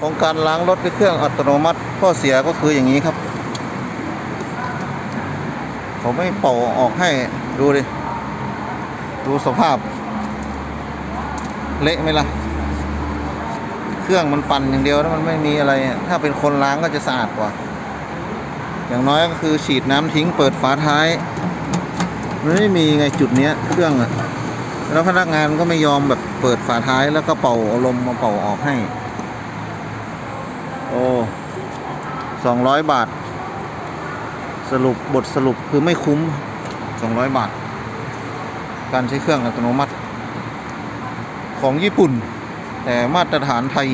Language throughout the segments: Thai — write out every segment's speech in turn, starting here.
ของการล้างรถด้วยเครื่องอัตโนมัติข้อเสียก็คืออย่างนี้ครับ เขาไม่เป่าออกให้ดูดิ ดูสภาพ เละไหมล่ะ เครื่องมันปั่นอย่างเดียวแล้วมันไม่มีอะไร ถ้าเป็นคนล้างก็จะสะอาดกว่า อย่างน้อยก็คือฉีดน้ำทิ้งเปิดฝาท้ายมันไม่มีไงจุดเนี้ยเครื่องอะแล้วพนักงานก็ไม่ยอมแบบเปิดฝาท้ายแล้วก็เป่าเอาลมมาเป่าออกให้ โอ้สองร้อยบาท สรุปบทสรุปคือไม่คุ้มสองร้อยบาท การใช้เครื่องอัตโนมัติ ของญี่ปุ่น แต่มาตรฐานไทย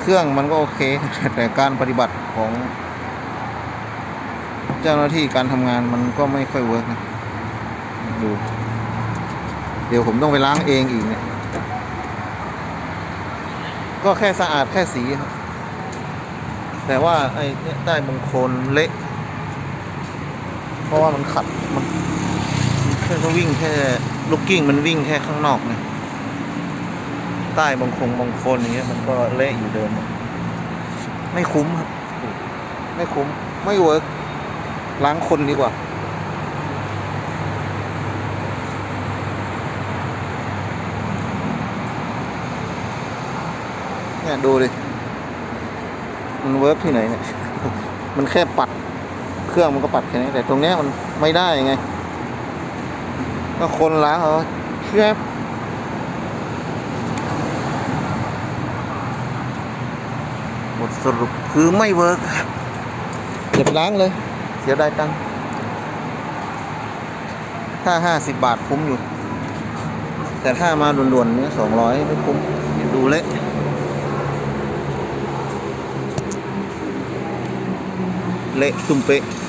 เครื่องมันก็โอเค แต่การปฏิบัติของเจ้าหน้าที่การทำงานมันก็ไม่ค่อยเวิร์กนะ ดู เดี๋ยวผมต้องไปล้างเองอีกเนี่ย ก็แค่สะอาดแค่สีครับ แต่ว่าไอ้ใต้มงคลเละเพราะว่ามันขัดมันแค่ก็วิ่งแค่ลูกกิ้งมันวิ่งแค่ข้างนอกเนี่ยใต้บางคงบางคนอย่างเงี้ยมันก็เละอยู่เดิม ไม่คุ้มครับ ไม่คุ้มไม่เวิร์กล้างคนดีกว่า เนี่ยดูดิ มันเวิร์กที่ไหนเนี่ย มันแค่ปัด เครื่องมันก็ปัดแค่นี้ แต่ตรงเนี้ยมันไม่ได้ไง ก็คนล้างเขาแคบบทสรุปคือไม่เวิร์กครับล้างเลย เสียดายตังค์ถ้าห้าสิบบาทคุ้มอยู่ แต่ถ้ามาด่วนๆเนี้ยสองร้อยไม่คุ้มดูเละ sukli, tumpi.